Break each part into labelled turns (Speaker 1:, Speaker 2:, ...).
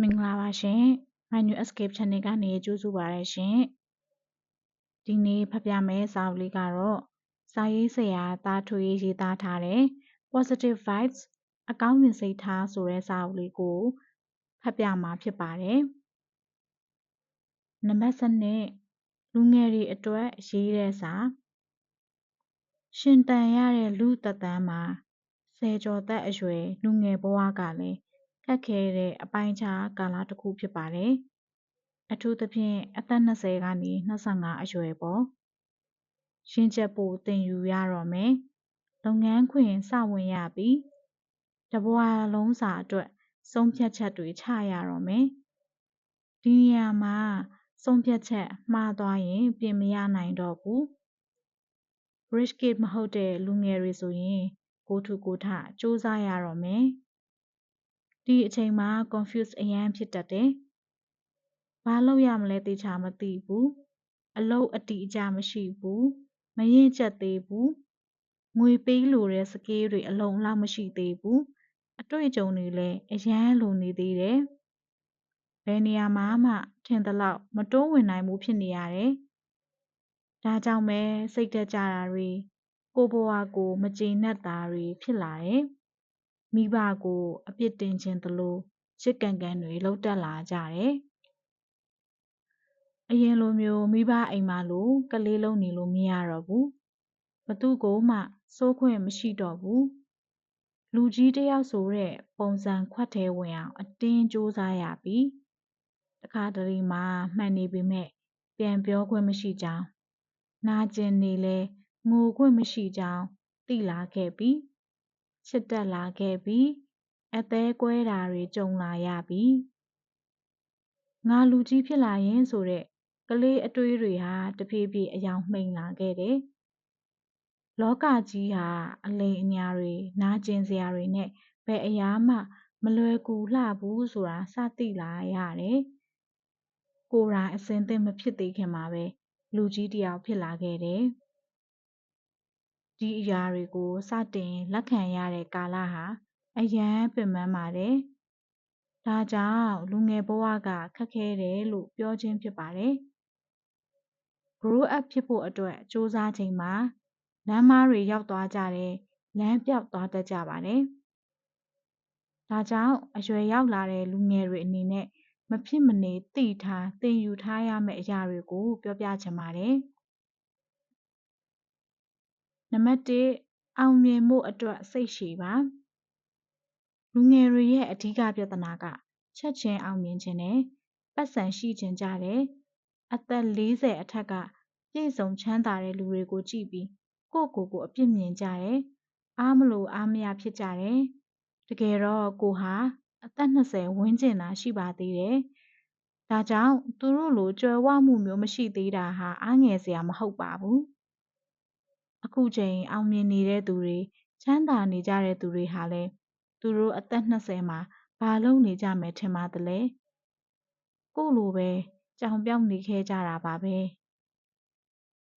Speaker 1: မင်္ဂလာပါရှင် My New Escape Channel ကနေကြိုးဆိုပါရရှင်ဒီနေ့ဖတ်ပြမယ့်စာအုပ်လေးကတော့စာရေးဆရာတာထွေရေးသားထားတဲ့ Positive Vibes အကောင်းမြင်စိတ်ထားဆိုတဲ့စာအုပ်လေးကိုဖတ်ပြမှာဖြစ်ပါတယ်နံပါတ်7လူငယ်တွေအတွက်ရေးတဲ့စာရှင်တန်ရတဲ့လူသက်တမ်းမှာဆယ်ကျော်သက်အရွယ်လူငယ်ဘဝကလည်း ခက်ခဲတဲ့အပိုင်းအခြားကာလတစ်ခုဖြစ်ပါတယ်။အထူးသဖြင့် အသက်20ကနေ25အရွယ်ပေါ့။ရင့်ကျက်ဖို့သင်ယူရတော့မယ်။လုပ်ငန်းခွင်စဝင်ရပြီးတဘဝလုံးစာအတွက် ဆုံးဖြတ်ချက်တွေချရတော့မယ်။ဒီနေရာမှာ ဆုံးဖြတ်ချက်မှားသွားရင် ပြင်မရနိုင်တော့ဘူး။ rich kid မဟုတ်တဲ့ လူငယ်တွေဆိုရင် ကိုထူကိုထစူးစမ်းရတော့မယ်။ ဒီအချိန်မှာ confuse အရမ်းဖြစ်တတ်တယ်။ဘာလုပ်ရမလဲသေချာမသိဘူး။အလုပ်အတိအကျမရှိဘူး။မရင့်ကျက်သေးဘူး။ငွေပေးလိုတဲ့ skill တွေအလုံအလောက်မရှိသေးဘူး။အတွေ့အကြုံတွေလည်းအရမ်းလိုနေသေးတယ်။ဘယ်နေရာမှာမှထင်သလောက်မတိုးဝင်နိုင်ဘူးဖြစ်နေရတယ်။ဒါကြောင့်ပဲစိတ်တက်ကြတာတွေကိုဘဝကိုမကျေနပ်တာတွေဖြစ်လာတယ်။ မိဘကို အပြစ်တင်ချင်သလို ချစ်ကန်ကန်တွေ လုပ်တတ်လာကြတယ်။အရင်လိုမျိုး မိဘအိမ်မှာလို ကလေးလုံးနေလို့ မရတော့ဘူး။ဘသူ့ကိုမှ စိုးခွင့်မရှိတော့ဘူး။လူကြီးတယောက်ဆိုတဲ့ ပုံစံခွက်ထဲဝင်အောင် အတင်းကြိုးစားရပြီ။တခါတလေမှာ မှန်နေပေမဲ့ပြန်ပြောခွင့်မရှိကြောင်း နာကျင်နေလဲငိုခွင့်မရှိကြောင်း သိလာခဲ့ပြီ။ ချစ်တက်လာခဲ့ပြီးအသည်းကွဲတာတွေကြုံလာရပြီငါလူကြီးဖြစ်လာရင်ဆိုတဲ့ကလေးအတွေးတွေဟာတဖြည်းဖြည်းအယောင်မှိန်လာခဲ့တယ်လောကကြီးဟာအလိမ်အညာတွေနာကျင်စရာတွေနဲ့ဘယ်အရာမှမလွယ်ကူလှဘူးဆိုတာစသိလာရတယ်ကိုယ်တိုင်အစင်သင့်မဖြစ်သေးခင်မှာပဲလူကြီးတယောက်ဖြစ်လာခဲ့တယ် ဒီအရာတွေကို စတင်လက်ခံရတဲ့ကာလဟာ အရမ်းပင်ပန်းပါတယ်။ဒါကြောင့် လူငယ်ဘဝက ခက်ခဲတယ်လို့ ပြောခြင်းဖြစ်ပါတယ်။ grow up ဖြစ်ဖို့အတွက်စူးစမ်းချိန်မှာ လမ်းမားတွေ ရောက်သွားကြတယ် လမ်းပြောက်သွားတတ်ကြပါတယ်။ဒါကြောင့် အရွယ်ရောက်လာတဲ့ လူငယ်တွေအနေနဲ့ မဖြစ်မနေ သိထား သင်ယူထားရမယ့်အရာတွေကို ပြောပြချင်ပါတယ်။ နံပါတ်1အောင်မြင်ဖို့အတွက်စိတ်ရှည်ပါလူငယ်တွေရဲ့အဓိကပြဿနာကချက်ချင်းအောင်မြင်ခြင်းနဲ့ပတ်စံရှိခြင်းကြတယ်အသက်40အထက်ကပြည့်စုံချမ်းသာတဲ့လူတွေကိုကြည့်ပြီးကိုယ့်ကိုယ်ကိုအပြစ်မြင်ကြတယ်အားမလို့အားမရဖြစ်ကြတယ်တကယ်တော့ကိုဟာအသက်20ဝန်းကျင်သာရှိပါသေးတယ်ဒါကြောင့်သူတို့လိုကြွယ်ဝမှုမျိုးမရှိသေးတာဟာအားငယ်စရာမဟုတ်ပါဘူး အခုချိန်အောင်မြင်နေတဲ့သူတွေချမ်းသာနေကြတဲ့သူတွေဟာလည်းသူတို့အသက်20မှာဘာလုပ်နေကြမယ်ထင်ပါသလဲကိုလိုပဲကြောင်ပြောင်နေခဲ့ကြတာပါပဲ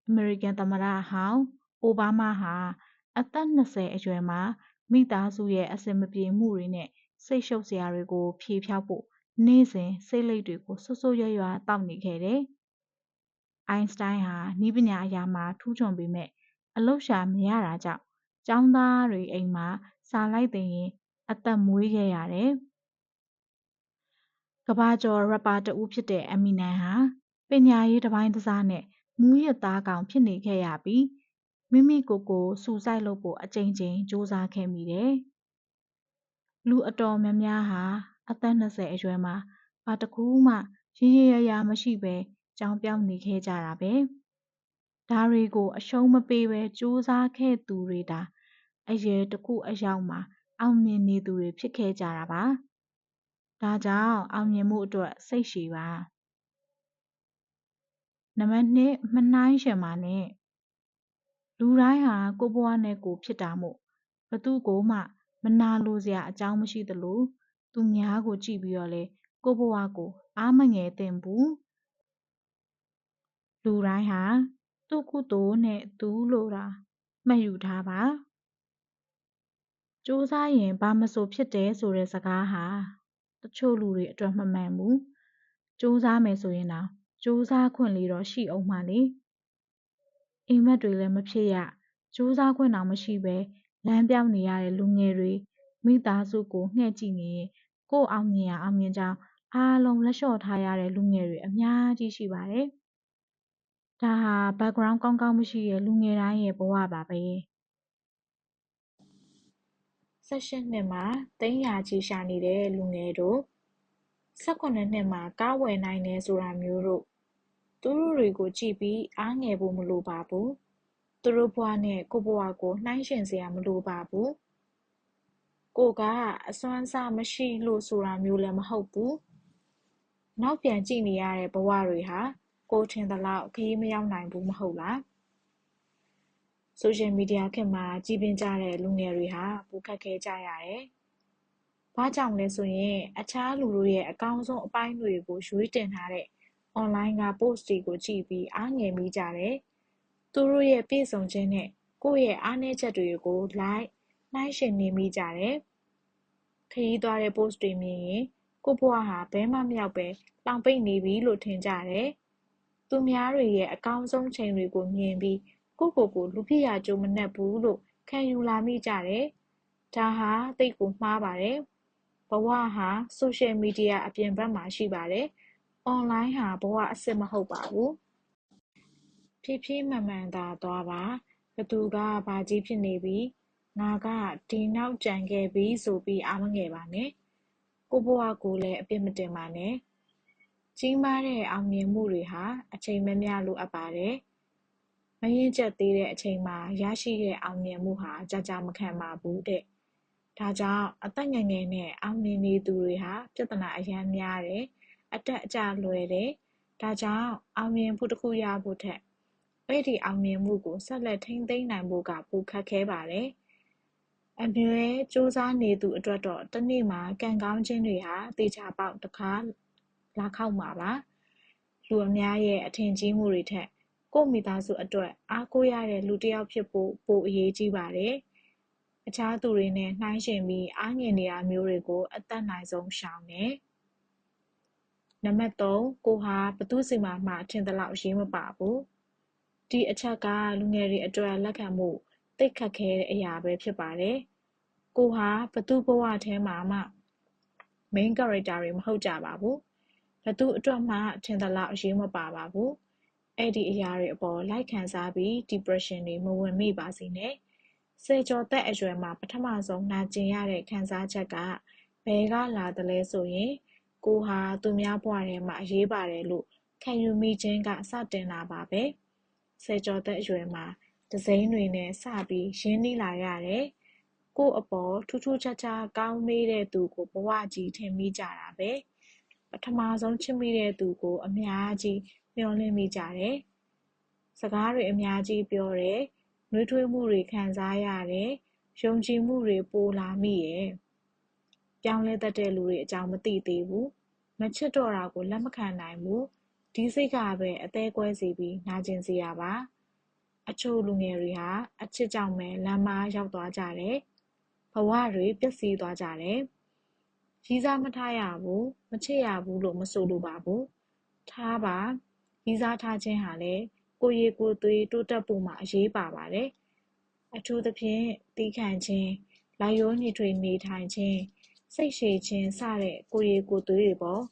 Speaker 1: အမေရိကန်သမ္မတဟောင်းအိုဘားမားဟာအသက်20အရွယ်မှာမိသားစုရဲ့အဆင်မပြေမှုတွေနဲ့စိတ်ရှုပ်စရာတွေကို ဖြေဖျောက်ဖို့နေ့စဉ်စိတ်လိပ်တွေကိုဆွဆွရွရွတောက်နေခဲ့တယ်။အိုင်းစတိုင်းဟာဤပညာအရာမှာထူးချွန်ပေမဲ့ အလုပ်ရှာမရတာကြောင့်ကျောင်းသားတွေအိမ်မှာစာလိုက်သင်ရင်း အသက်မွေးခဲ့ရတယ်။ကမ္ဘာကျော်ရပ်ပါတဦးဖြစ်တဲ့ Eminem ဟာပညာရေးတပိုင်းတစနဲ့မူးယစ်သားကောင်ဖြစ်နေခဲ့ရပြီးမိမိကိုယ်ကိုဆူဆိုက်လုပ်ဖို့အကြိမ်ကြိမ်ကြိုးစားခဲ့မိတယ်။လူအတော်များများဟာအသက်20အရွယ်မှာဘာတစ်ခုမှရေရေရာရာမရှိဘဲကြောင်ပြောင်းနေခဲ့ကြတာပဲ။ ဒါတွေကိုအရှုံးမပေးဘဲကြိုးစားခဲ့သူတွေသာအရွယ်တခုအရောက်မှာ အောင်မြင်နေသူတွေဖြစ်ခဲ့ကြတာပါ။ဒါကြောင့်အောင်မြင်မှုအတွက်စိတ်ရှည်ပါ။နံပါတ်2မနှိုင်းယှဉ်ပါနဲ့။လူတိုင်းဟာကိုယ့်ဘဝနဲ့ကိုယ်ဖြစ်တာမို့ဘယ်သူ့ကိုမှမနာလိုစရာအကြောင်းမရှိသလိုသူများကိုကြည့်ပြီးတော့လည်းကိုယ့်ဘဝကိုအားမငယ်သင့်ဘူး။လူတိုင်းဟာ သူ့ကုသိုလ်နဲ့သူလို့သာမှတ်ယူထားပါ။ကြိုးစားရင်ဘာမဆိုဖြစ်တယ်ဆိုတဲ့စကားဟာတချို့လူတွေအတွက်မမှန်ဘူး။ကြိုးစားမယ်ဆိုရင်တောင်ကြိုးစားခွင့်လေးတော့ရှိဦးမှာလေ။အိမ်မက်တွေလည်းမဖြစ်ရကြိုးစားခွင့်တောင်မရှိဘဲလမ်းပြောင်းနေရတဲ့လူငယ်တွေမိသားစုကိုငှဲ့ကြည့်နေရင်ကိုယ့်အောင်မြင်ရာအောင်မြင်ကြောင်းအားလုံးလက်လျှော့ထားရတဲ့လူငယ်တွေအများကြီးရှိပါတယ်။ ဒါဟာ background ကောင်းကောင်းမရှိတဲ့ လူငယ်တိုင်းရဲ့ဘဝပါပဲ။၁၈နှစ်မှာသိန်းရာချီရှာနေတဲ့လူငယ်တို့၁၇နှစ်မှာကားဝယ်နိုင်တယ်ဆိုတာမျိုးတို့သူတို့တွေကိုကြည့်ပြီးအားငယ်ဖို့မလိုပါဘူး။သူတို့ဘဝနဲ့ကိုယ့်ဘဝကိုနှိုင်းယှဉ်စရာမလိုပါဘူး။ကိုယ်ကအစွမ်းအစမရှိလို့ဆိုတာမျိုးလည်းမဟုတ်ဘူး။နောက်ပြန်ကြည့်နေရတဲ့ဘဝတွေဟာ ကိုယ်ထင်သလောက်ခရီးမရောက်နိုင်ဘူးမဟုတ်လား။ဆိုရှယ်မီဒီယာခေတ်မှာကြီးပြင်းကြတဲ့လူငယ်တွေဟာပိုခက်ခဲကြရတယ်။ဘာကြောင့်လဲဆိုရင်အခြားလူတို့ရဲ့အကောင်းဆုံးအပိုင်းတွေကိုရွေးတင်ထားတဲ့အွန်လိုင်းက post တွေကိုကြည့်ပြီးအားငယ်မိကြတယ်။သူတို့ရဲ့ပြည့်စုံခြင်းနဲ့ကိုယ့်ရဲ့အားနည်းချက်တွေကိုလိုက်နှိုင်းယှဉ်နေမိကြတယ်။ခရီးသွားတဲ့ post တွေမြင်ရင်ကိုယ့်ဘဝဟာဘယ်မှမရောက်ဘဲလှောင်ပိတ်နေပြီလို့ထင်ကြတယ်။ သူများတွေရဲ့အကောင်းဆုံးချိန်တွေကိုမြင်ပြီးကိုယ့်ကိုယ်ကိုလူဖြစ်ရာကြိုးမနှက်ဘူးလို့ခံယူလာမိကြတယ်။ဒါဟာသိပ်ကိုမှားပါတယ်။ဘဝဟာဆိုရှယ်မီဒီယာအပြင်ဘက်မှာရှိပါတယ်။ online ဟာဘဝအစစ်မဟုတ်ပါဘူး။ဖြည်းဖြည်းမှန်မှန်သာသွားပါ။ဘယ်သူကဘာကြီးဖြစ်နေပြီ၊ငါကဒီနောက်ကျန်ခဲ့ပြီဆိုပြီးအားမငယ်ပါနဲ့။ကိုယ့်ဘဝကိုလည်းအပြစ်မတင်ပါနဲ့။ ကြီးမားတဲ့အောင်မြင်မှုတွေဟာ အချိန်များများလိုအပ်ပါတယ်။မရင့်ကျက်သေးတဲ့အချိန်မှာ ရရှိတဲ့အောင်မြင်မှုဟာ ကြာကြာမခံပါဘူးတဲ့။ဒါကြောင့် အသက်ငယ်ငယ်နဲ့ အောင်မြင်နေသူတွေဟာ ပြဿနာအရမ်းများတယ်။အတက်အကျလွယ်တယ်။ဒါကြောင့် အောင်မြင်မှုတစ်ခုရဖို့ထက် အဲ့ဒီအောင်မြင်မှုကို ဆက်လက်ထိန်းသိမ်းနိုင်ဖို့က ပိုခက်ခဲပါတယ်။အမြဲကြိုးစားနေသူအတွက်တော့ တစ်နေ့မှာ ကံကောင်းခြင်းတွေဟာ သေချာပေါက် တခါ လာခောက်မှာပါ။လူအများရဲ့အထင်ကြီးမှုတွေထက်ကိုယ့်မိသားစုအတွက်အားကိုးရတဲ့လူတစ်ယောက်ဖြစ်ဖို့ပိုအရေးကြီးပါတယ်။အခြားသူတွေနဲ့နှိုင်းယှဉ်ပြီးအားငယ်နေတာမျိုးတွေကိုအတတ်နိုင်ဆုံးရှောင်တယ်။နံပါတ်3ကိုယ်ဟာဘယ်သူ့ဆီမှာမှထင်သလောက်အရေးမပါဘူး။ဒီအချက်ကလူငယ်တွေအတွက်လက်ခံဖို့သိပ်ခက်ခဲတဲ့အရာပဲဖြစ်ပါတယ်။ကိုယ်ဟာဘယ်သူ့ဘဝထဲမှာမှ main character တွေမဟုတ်ကြပါဘူး။ ဘယ်သူ့အတွက်မှထင်သလောက်အရေးမပါပါဘူး။အဲ့ဒီအရာတွေအပေါ်လိုက်ခံစားပြီး depression တွေမဝင်မိပါစေနဲ့။ဆယ်ကျော်သက်အရွယ်မှာပထမဆုံးနာကျင်ရတဲ့ခံစားချက်ကဘယ်ကလာသလဲဆိုရင်ကိုယ်ဟာသူများဘဝထဲမှာအရေးပါတယ်လို့ခံယူမိခြင်းကစတင်တာပါပဲ။ဆယ်ကျော်သက်အရွယ်မှာတစိမ့်တွေနဲ့စပြီးရင်းနှီးလာရတယ်။ကိုယ့်အပေါ်ထူးထူးခြားခြားကောင်းမေးတဲ့သူကိုဘဝကြီးထင်မိကြတာပဲ။ ပထမဆုံးချစ်မိတဲ့သူကို အများကြီးမျှော်လင့်မိကြတယ်။စကားတွေအများကြီးပြောတယ်။နှွေးထွေးမှုတွေခံစားရတယ်။ယုံကြည်မှုတွေပိုလာမိတယ်။ပြောင်းလဲတတ်တဲ့လူတွေအကြောင်းမသိသေးဘူး။မချစ်တော့တာကိုလက်မခံနိုင်ဘူး။ဒီစိတ်ကပဲ အသည်းကွဲစေပြီး နာကျင်စေတာပါ။အချို့လူငယ်တွေဟာ အချစ်ကြောင့်ပဲ လမ်းမရောက်သွားကြတယ်။ဘဝတွေပျက်စီးသွားကြတယ်။ ရည်စားမထားရဘူး၊မချစ်ရဘူးလို့မဆိုလိုပါဘူး။ထားပါ။ရည်စားထားခြင်းဟာလည်းကိုယ်ရည်ကိုယ်သွေးတိုးတက်ဖို့မှာအရေးပါပါတယ်။အထူးသဖြင့်သည်းခံခြင်း၊လိုက်လျောညီထွေနေထိုင်ခြင်း၊စိတ်ရှည်ခြင်းစတဲ့ကိုယ်ရည်ကိုယ်သွေးတွေပေါ့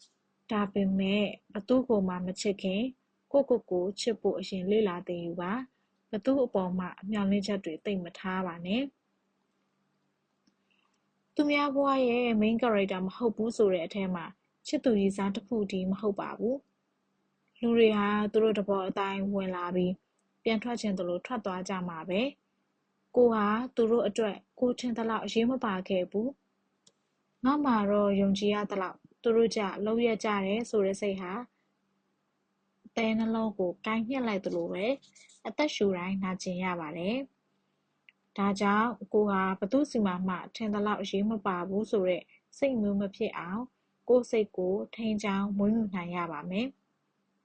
Speaker 1: ။ဒါပေမဲ့ဘယ်သူ့ကိုမှမချစ်ခင်ကိုယ့်ကိုယ်ကိုချစ်ဖို့အရင်လေ့လာသင်ယူပါ။ဘယ်သူ့အပေါ်မှမျှော်လင့်ချက်တွေသိပ်မထားပါနဲ့။ သူများဘဝရဲ့ main character မဟုတ်ဘူးဆိုတဲ့အထဲမှာချစ်သူရည်စားတစ်ခုတည်းမဟုတ်ပါဘူး။လူတွေဟာသူတို့သဘောအတိုင်းဝင်လာပြီးပြန်ထွက်ချင်သလိုထွက်သွားကြမှာပဲ။ကိုယ်ဟာသူတို့အတွက်ကိုယ်ထင်သလောက်အရေးမပါခဲ့ဘူး။ငါ့မှာတော့ယုံကြည်ရသလောက်သူတို့ကျလုပ်ရက်ကြတယ်ဆိုတဲ့စိတ်ဟာသဲနှလုံးကိုကိုင်းညှက်လိုက်သလိုပဲအသက်ရှူတိုင်းနာကျင်ရပါတယ်။ ဒါကြောင့် ကိုယ်ဟာ ဘယ်သူ့ဆီမှာမှ ထင်သလောက် အရေးမပါဘူးဆိုတဲ့ စိတ်မျိုးမဖြစ်အောင် ကိုယ့်စိတ်ကို ထိန်းကျောင်း မွေးမြူနိုင်ရပါမယ်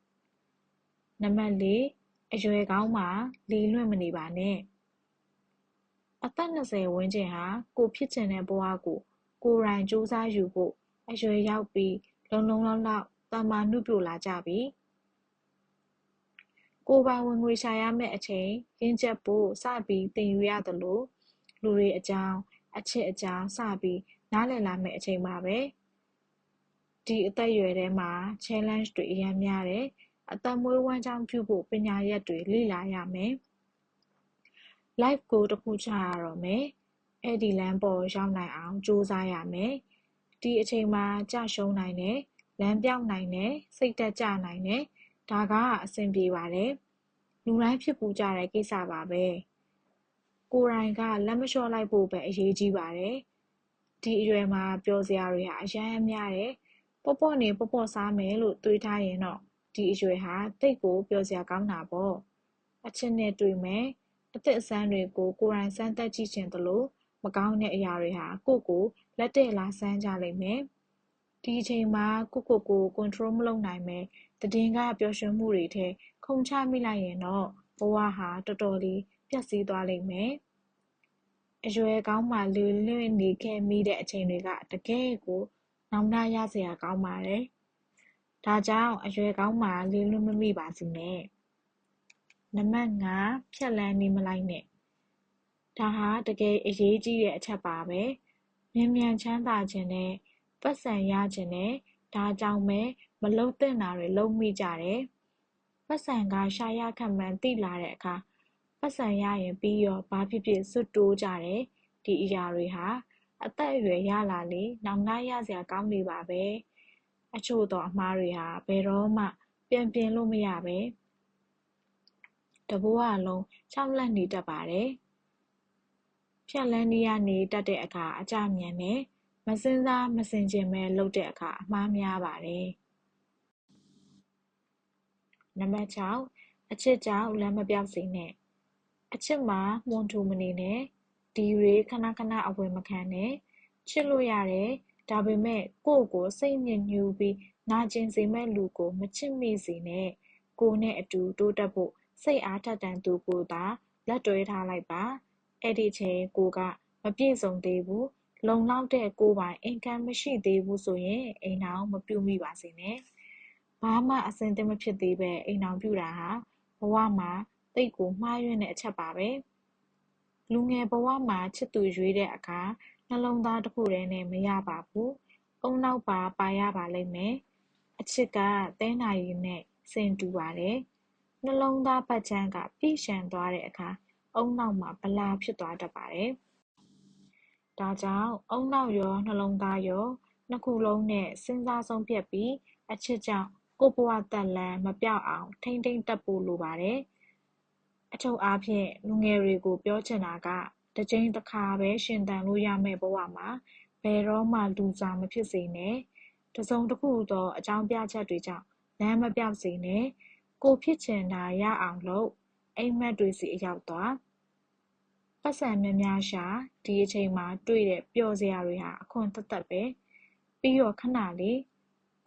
Speaker 1: ။နံပါတ်၄အရွယ်ကောင်းမှာ လေလွင့်မနေပါနဲ့။အသက်20ဝန်းကျင်ဟာ ကိုယ်ဖြစ်ချင်တဲ့ဘဝကို ကိုယ်တိုင်စူးစမ်းယူဖို့
Speaker 2: အရွယ်ရောက်ပြီး လုံလုံလောက်လောက်တမ္မာနုပြိုလာကြပြီ ကိုယ်ပိုင်ဝင်ငွေရှာရမယ့်အချိန်ရင်းချက်ဖို့စပြီးသင်ယူရသလိုလူတွေအကြောင်းအချစ်အကြောင်းစပြီးနားလည်လာမယ့်အချိန်ပါပဲဒီအသက်အရွယ်ထဲမှာ challenge တွေအများများတယ်အသက်မွေးဝမ်းကြောင်းပြုဖို့ပညာရက်တွေလေ့လာရမယ် life goal တစ်ခုချရတော့မယ်အဲ့ဒီလမ်းပေါ်ရောက်နိုင်အောင်ကြိုးစားရမယ်ဒီအချိန်မှာကြရှုံးနိုင်တယ်လမ်းပြောင်းနိုင်တယ်စိတ်တက်ကြနိုင်တယ် ဒါကအဆင်ပြေပါတယ်လူတိုင်းဖြစ်ပူကြတဲ့ကိစ္စပါပဲကိုယ်တိုင်ကလက်မလျှော့လိုက်ဖို့ပဲအရေးကြီးပါတယ်ဒီအရွယ်မှာပျော်စရာတွေဟာအရန်အများတယ်ပေါ့ပေါ့နေပေါ့ပေါ့စားမယ်လို့တွေးထားရင်တော့ဒီအရွယ်ဟာတိတ်ကိုပျော်စရာကောင်းတာပေါ့အချစ်နဲ့တွေ့မယ်အသက်အဆန်းတွေကိုကိုယ်တိုင်စမ်းသပ်ကြည့်ချင်သလိုမကောင်းတဲ့အရာတွေဟာကိုယ့်ကိုလက်တဲ့လာဆန်းကြလိမ့်မယ် ဒီအချိန်မှာ ကိုကိုကို control မလုပ်နိုင်မယ်တည်င်းက ပျော်ရွှင်မှုတွေထဲ ခုန်ချမိလိုက်ရင်တော့ ဘဝဟာ တော်တော်လေး ပျက်စီးသွားလိမ့်မယ် အရွယ်ကောင်းမှလူလွင့်နေခဲ့မိတဲ့အချိန်တွေက တကယ်ကို နောင်တရစရာကောင်းပါတယ် ဒါကြောင့် အရွယ်ကောင်းမှလေးလွတ်မမိပါစေနဲ့ နံပါတ်5ဖြတ်လန်းနေမလိုက်နဲ့ ဒါဟာ တကယ်အရေးကြီးတဲ့အချက်ပါပဲ မြန်မြန်ချမ်းသာခြင်းနဲ့ ပတ်စံရခြင်းနဲ့ဒါကြောင့်ပဲ မလုံသင့်တာတွေ လုံမိကြတယ်ပတ်စံက ရှာရခက်မှန်း သိလာတဲ့အခါပတ်စံရရင်ပြီးရော ဘာဖြစ်ဖြစ်စွတ်တိုးကြတယ် ဒီအရာတွေဟာ အသက်အရွယ်ရလာလေ နောင်တရစရာကောင်းနေပါပဲ အချို့သော အမှားတွေဟာ ဘယ်တော့မှ ပြန်ပြင်လို့မရပဲတဘိုးအလုံးချောက်လက်နေတတ်ပါတယ် ဖြတ်လန်းနေရနေ တတ်တဲ့အခါ အကြမြန်နဲ့ မစင်စားမစင်ကျင်ပဲလုပ်တဲ့အခါ အမှားများပါတယ် နံပါတ် 6 အချစ်ကြောင့် လမ်းမပြောက်စေနဲ့ အချစ်မှာ မွန်ထူမနေနဲ့ ဒီတွေ ခဏခဏ အဝယ်မခံနဲ့ ချစ်လို့ရတယ် ဒါပေမဲ့ ကိုယ့်ကို စိတ်ညစ်ညူးပြီး နာကျင်စေမဲ့လူကို မချစ်မိစေနဲ့ ကိုနဲ့အတူ တိုးတက်ဖို့ စိတ်အားထက်သန်သူကိုသာ လက်တွဲထားလိုက်ပါ အဲ့ဒီချိန် ကိုကမပြည့်စုံသေးဘူး လုံလောက်တဲ့ ကိုယ်ပိုင် income မရှိသေးဘူးဆိုရင် အိမ်ထောင်မပြုမိပါစေနဲ့ ဘာမှ အဆင်သင့်မဖြစ်သေးပဲအိမ်ထောင်ပြုတာဟာ ဘဝမှာ သိပ်ကို မှားယွင်းတဲ့အချက်ပါပဲ လူငယ်ဘဝမှာ ချစ်သူရွေးတဲ့အခါ နှလုံးသားတစ်ခုတည်းနဲ့ မရပါဘူးအုံနောက်ပါ ပါရပါလိမ့်မယ် အချစ်က သဲနာရီနဲ့စင်တူပါတယ် နှလုံးသားပတ်ချမ်းက ပြည့်ရှံသွားတဲ့အခါအုံနောက်မှာ ဗလာ ဖြစ်သွားတတ်ပါတယ် ဒါကြောင့်အုံနောက်ရော နှလုံးသားရော နှစ်ခုလုံးနဲ့ စဉ်းစားဆုံးဖြတ်ပြီး အချစ်ကြောင့် ကိုယ့်ဘဝသက်လမ်း မပျောက်အောင် ထိန်းသိမ်းတတ်ဖို့ လိုပါတယ်။အချုပ်အားဖြင့် လူငယ်တွေကို ပြောချင်တာက တစ်ကြိမ်တစ်ခါပဲ ရှင်သန်လို့ရမယ့်ဘဝမှာ ဘယ်တော့မှလူစားမဖြစ်စေနဲ့။တစ်စုံတစ်ခုသော အကြောင်းပြချက်တွေကြောင့် လမ်းမပျောက်စေနဲ့။ကိုယ်ဖြစ်ချင်တာ ရအောင်လုပ်။အိပ်မက်တွေဆီ အရောက်သွား။ ပိုက်ဆံများများရှာ၊ဒီအချိန်မှာတွေ့တဲ့ ပျော်စရာတွေဟာ အခွန်သက်သက်ပဲ။ပြီးတော့ ခဏလေး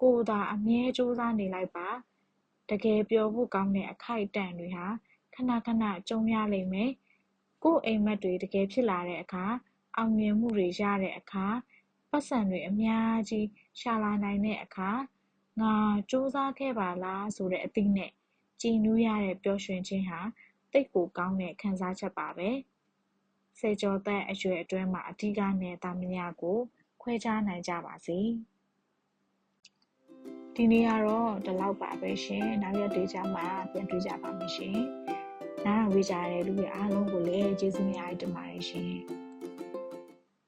Speaker 2: ကိုယ်သာ အမြဲကြိုးစားနေလိုက်ပါ။တကယ်ပျော်ဖို့ကောင်းတဲ့ အခိုက်အတန့်တွေဟာ ခဏခဏ ကြုံရလိမ့်မယ်။ကိုယ့်အိပ်မက်တွေ တကယ်ဖြစ်လာတဲ့အခါ၊အောင်မြင်မှုတွေ ရတဲ့အခါ၊ပိုက်ဆံတွေ အများကြီး ရှာလာနိုင်တဲ့အခါ ငါ ကြိုးစားခဲ့ပါလားဆိုတဲ့ အသိနဲ့ ကြည်နူးရတဲ့ ပျော်ရွှင်ခြင်းဟာ သိပ်ကိုကောင်းတဲ့ ခံစားချက်ပါပဲ။ ဆယ်ကျော်သက်အရွယ်အတွင်းမှာ အဓိကနဲ့ သားမယားကို ခွဲခြားနိုင်ကြပါစေ။ဒီနေ့ကတော့ ဒီလောက်ပါပဲရှင် နောက်ရက်တွေကျမှ ပြန်တွေ့ကြပါမယ်ရှင် နားထောင်ပေးကြတဲ့ လူတွေအားလုံးကိုလည်း ကျေးဇူးများတင်ပါတယ်ရှင်